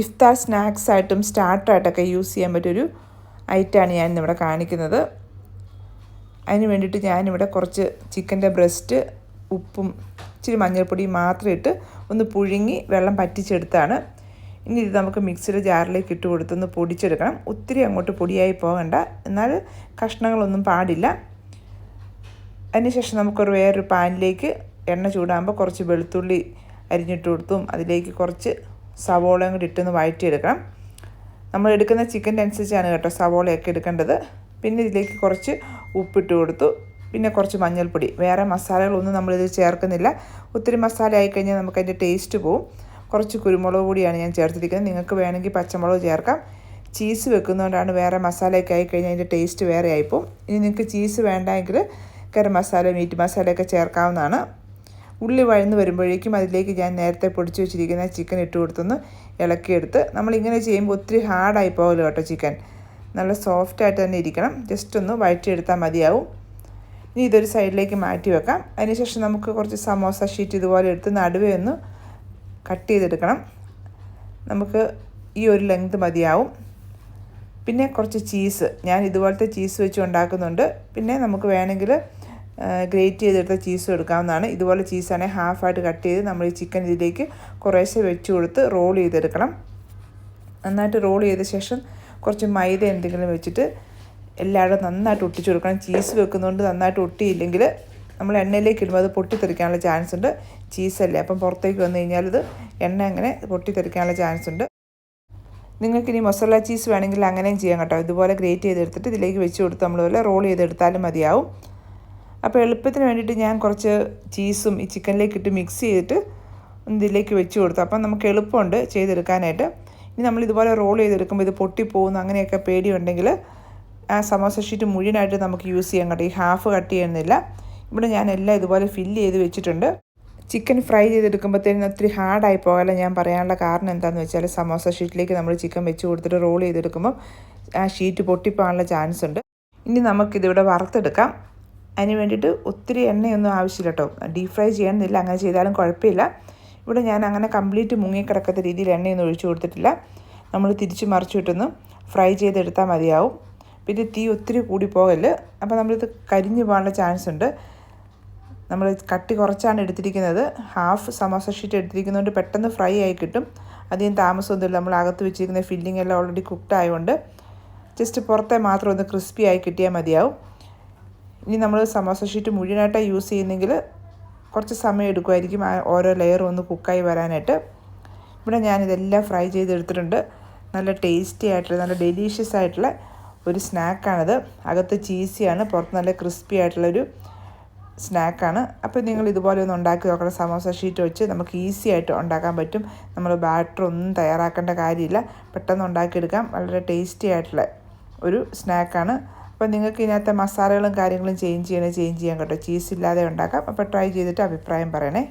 ഇഫ്താർ snacks ആയിട്ടും സ്റ്റാർട്ടറായിട്ടൊക്കെ use ചെയ്യാൻ പറ്റിയൊരു ഐറ്റമാണ് ഞാൻ ഇന്നിവിടെ കാണിക്കുന്നത്. അതിന് വേണ്ടിയിട്ട് ഞാനിവിടെ കുറച്ച് ചിക്കന്റെ ബ്രസ്റ്റ് ഉപ്പും ഇച്ചിരി മഞ്ഞൾപ്പൊടിയും മാത്രം ഇട്ട് ഒന്ന് പുഴുങ്ങി വെള്ളം പറ്റിച്ചെടുത്താണ്. ഇനി ഇത് നമുക്ക് മിക്സിയുടെ ജാറിലേക്ക് ഇട്ട് കൊടുത്തൊന്ന് പൊടിച്ചെടുക്കണം. ഒത്തിരി അങ്ങോട്ട് പൊടിയായി പോകണ്ട. എന്നാൽ കഷ്ണങ്ങളൊന്നും പാടില്ല. അതിനുശേഷം നമുക്കൊരു വേറൊരു പാനിലേക്ക് എണ്ണ ചൂടാകുമ്പോൾ കുറച്ച് വെളുത്തുള്ളി അരിഞ്ഞിട്ട് കൊടുത്തും അതിലേക്ക് കുറച്ച് സവോളയും കൂടി ഇട്ടൊന്ന് വഴറ്റിയെടുക്കണം നമ്മൾ എടുക്കുന്ന ചിക്കന്റെ അനുസരിച്ചാണ് കേട്ടോ സവോളയൊക്കെ എടുക്കേണ്ടത്. പിന്നെ ഇതിലേക്ക് കുറച്ച് ഉപ്പിട്ട് കൊടുത്തു. പിന്നെ കുറച്ച് മഞ്ഞൾപ്പൊടി. വേറെ മസാലകളൊന്നും നമ്മളിത് ചേർക്കുന്നില്ല. ഒത്തിരി മസാല ആയിക്കഴിഞ്ഞാൽ നമുക്ക് അതിന്റെ ടേസ്റ്റ് പോവും. കുറച്ച് കുരുമുളക് പൊടിയാണ് ഞാൻ ചേർത്തിരിക്കുന്നത്. നിങ്ങൾക്ക് വേണമെങ്കിൽ പച്ചമുളക് ചേർക്കാം. ചീസ് വെക്കുന്നതുകൊണ്ടാണ് വേറെ മസാലയൊക്കെ ആയിക്കഴിഞ്ഞാൽ അതിന്റെ ടേസ്റ്റ് വേറെ ആയിപ്പോവും ഇനി നിങ്ങൾക്ക് ചീസ് വേണ്ടെങ്കിൽ ഗരം മസാല മീറ്റ് മസാലയൊക്കെ ചേർക്കാവുന്നതാണ്. ഉള്ളി വഴന്ന് വരുമ്പോഴേക്കും അതിലേക്ക് ഞാൻ നേരത്തെ പൊടിച്ചു വെച്ചിരിക്കുന്ന ചിക്കൻ ഇട്ട് കൊടുത്തൊന്ന് ഇളക്കിയെടുത്ത് നമ്മളിങ്ങനെ ചെയ്യുമ്പോൾ ഒത്തിരി ഹാർഡായി പോകല്ലോ കേട്ടോ ചിക്കൻ നല്ല സോഫ്റ്റായിട്ട് തന്നെ ഇരിക്കണം. ജസ്റ്റ് ഒന്ന് വഴറ്റിയെടുത്താൽ മതിയാവും. ഇനി ഇതൊരു സൈഡിലേക്ക് മാറ്റി വെക്കാം. അതിനുശേഷം നമുക്ക് കുറച്ച് സമോസ ഷീറ്റ് ഇതുപോലെ എടുത്ത് നടുവേ ഒന്ന് കട്ട് ചെയ്തെടുക്കണം. നമുക്ക് ഈ ഒരു ലെങ്ത് മതിയാവും. പിന്നെ കുറച്ച് ചീസ് ഞാൻ ഇതുപോലത്തെ ചീസ് വെച്ച് ഉണ്ടാക്കുന്നുണ്ട്. പിന്നെ നമുക്ക് വേണമെങ്കിൽ ഗ്രേറ്റ് ചെയ്തെടുത്ത ചീസും എടുക്കാവുന്നതാണ്. ഇതുപോലെ ചീസാണെങ്കിൽ ഹാഫായിട്ട് കട്ട് ചെയ്ത് നമ്മൾ ഈ ചിക്കൻ ഇതിലേക്ക് കുറേശ്ശെ വെച്ച് കൊടുത്ത് റോൾ ചെയ്തെടുക്കണം. നന്നായിട്ട് റോൾ ചെയ്ത ശേഷം കുറച്ച് മൈദ എന്തെങ്കിലും വെച്ചിട്ട് എല്ലാവരും നന്നായിട്ട് ഒട്ടിച്ചു കൊടുക്കണം. ചീസ് വെക്കുന്നതുകൊണ്ട് നന്നായിട്ട് ഒട്ടിയില്ലെങ്കിൽ നമ്മൾ എണ്ണയിലേക്ക് ഇടുമ്പോൾ അത് പൊട്ടിത്തെറിക്കാനുള്ള ചാൻസ് ഉണ്ട്. ചീസല്ലേ അപ്പം പുറത്തേക്ക് വന്നു കഴിഞ്ഞാൽ ഇത് എണ്ണ അങ്ങനെ പൊട്ടിത്തെറിക്കാനുള്ള ചാൻസ് ഉണ്ട്. നിങ്ങൾക്ക് ഇനി മസാല ചീസ് വേണമെങ്കിൽ അങ്ങനെയും ചെയ്യാം കേട്ടോ. ഇതുപോലെ ഗ്രേറ്റ് ചെയ്തെടുത്തിട്ട് ഇതിലേക്ക് വെച്ച് കൊടുത്ത് നമ്മൾ പോലെ റോൾ ചെയ്തെടുത്താലും മതിയാവും. അപ്പോൾ എളുപ്പത്തിന് വേണ്ടിയിട്ട് ഞാൻ കുറച്ച് ചീസും ഈ ചിക്കനിലേക്ക് ഇട്ട് മിക്സ് ചെയ്തിട്ട് ഇതിലേക്ക് വെച്ച് കൊടുത്തു. അപ്പം നമുക്ക് എളുപ്പമുണ്ട് ചെയ്തെടുക്കാനായിട്ട്. ഇനി നമ്മൾ ഇതുപോലെ റോൾ ചെയ്തെടുക്കുമ്പോൾ ഇത് പൊട്ടിപ്പോകുന്ന അങ്ങനെയൊക്കെ പേടിയുണ്ടെങ്കിൽ ആ സമോസ ഷീറ്റ് മുഴുവനായിട്ട് നമുക്ക് യൂസ് ചെയ്യാൻ കേട്ടോ ഈ ഹാഫ് കട്ട് ചെയ്യുന്നില്ല. ഇവിടെ ഞാൻ എല്ലാം ഇതുപോലെ ഫില്ല് ചെയ്ത് വെച്ചിട്ടുണ്ട്. ചിക്കൻ ഫ്രൈ ചെയ്തെടുക്കുമ്പോഴത്തേനും ഒത്തിരി ഹാർഡായി പോകാല്ല ഞാൻ പറയാനുള്ള കാരണം എന്താണെന്ന് വെച്ചാൽ സമോസ ഷീറ്റിലേക്ക് നമ്മൾ ചിക്കൻ വെച്ച് കൊടുത്തിട്ട് റോൾ ചെയ്തെടുക്കുമ്പോൾ ആ ഷീറ്റ് പൊട്ടിപ്പോകാനുള്ള ചാൻസ് ഉണ്ട്. ഇനി നമുക്കിതിവിടെ വറുത്തെടുക്കാം. അതിന് വേണ്ടിയിട്ട് ഒത്തിരി എണ്ണയൊന്നും ആവശ്യമില്ല കേട്ടോ. ഡീപ് ഫ്രൈ ചെയ്യണമെന്നില്ല അങ്ങനെ ചെയ്താലും കുഴപ്പമില്ല. ഇവിടെ ഞാൻ അങ്ങനെ കംപ്ലീറ്റ് മുങ്ങിക്കിടക്കാത്ത രീതിയിൽ എണ്ണയൊന്നും ഒഴിച്ചു കൊടുത്തിട്ടില്ല. നമ്മൾ തിരിച്ച് മറിച്ചിട്ടൊന്ന് ഫ്രൈ ചെയ്തെടുത്താൽ മതിയാവും. പിന്നെ തീ ഒത്തിരി കൂടി പോകൽ. അപ്പോൾ നമ്മളിത് കരിഞ്ഞു പോകാനുള്ള ചാൻസ് ഉണ്ട്. നമ്മൾ കട്ടി കുറച്ചാണ് എടുത്തിരിക്കുന്നത്. ഹാഫ് സമോസ ഷീറ്റ് എടുത്തിരിക്കുന്നതുകൊണ്ട് പെട്ടെന്ന് ഫ്രൈ ആയി കിട്ടും. അധികം താമസമൊന്നുമില്ല. നമ്മൾ അകത്ത് വെച്ചിരിക്കുന്ന ഫില്ലിംഗ് എല്ലാം ഓൾറെഡി കുക്ക്ഡ് ആയതുകൊണ്ട്. ജസ്റ്റ് പുറത്തെ മാത്രം ഒന്ന് ക്രിസ്പി ആയി കിട്ടിയാൽ മതിയാവും. ഇനി നമ്മൾ സമോസ ഷീറ്റ് മുഴുവനായിട്ടാണ് യൂസ് ചെയ്യുന്നെങ്കിൽ കുറച്ച് സമയം എടുക്കുമായിരിക്കും. ആ ഓരോ ലെയറും ഒന്ന് കുക്കായി വരാനായിട്ട്. ഇവിടെ ഞാനിതെല്ലാം ഫ്രൈ ചെയ്തെടുത്തിട്ടുണ്ട്. നല്ല ടേസ്റ്റി ആയിട്ടുള്ള നല്ല ഡെലീഷ്യസ് ആയിട്ടുള്ള ഒരു സ്നാക്കാണിത്. അകത്ത് ചീസിയാണ് പുറത്ത് നല്ല ക്രിസ്പി ആയിട്ടുള്ളൊരു സ്നാക്കാണ്. അപ്പോൾ നിങ്ങൾ ഇതുപോലെ ഒന്ന് ഉണ്ടാക്കി നോക്കണം. സമോസ ഷീറ്റ് വെച്ച് നമുക്ക് ഈസി ആയിട്ട് ഉണ്ടാക്കാൻ പറ്റും. നമ്മൾ ബാറ്റർ ഒന്നും തയ്യാറാക്കേണ്ട കാര്യമില്ല. പെട്ടെന്ന് ഉണ്ടാക്കിയെടുക്കാം. വളരെ ടേസ്റ്റി ആയിട്ടുള്ള ഒരു സ്നാക്കാണ്. അപ്പോൾ നിങ്ങൾക്ക് ഇതിനകത്തെ മസാലകളും കാര്യങ്ങളും ചേഞ്ച് ചെയ്യണേ ചേഞ്ച് ചെയ്യാൻ കേട്ടോ. ചീസ് ഇല്ലാതെ ഉണ്ടാക്കാം. അപ്പോൾ ട്രൈ ചെയ്തിട്ട് അഭിപ്രായം പറയണേ.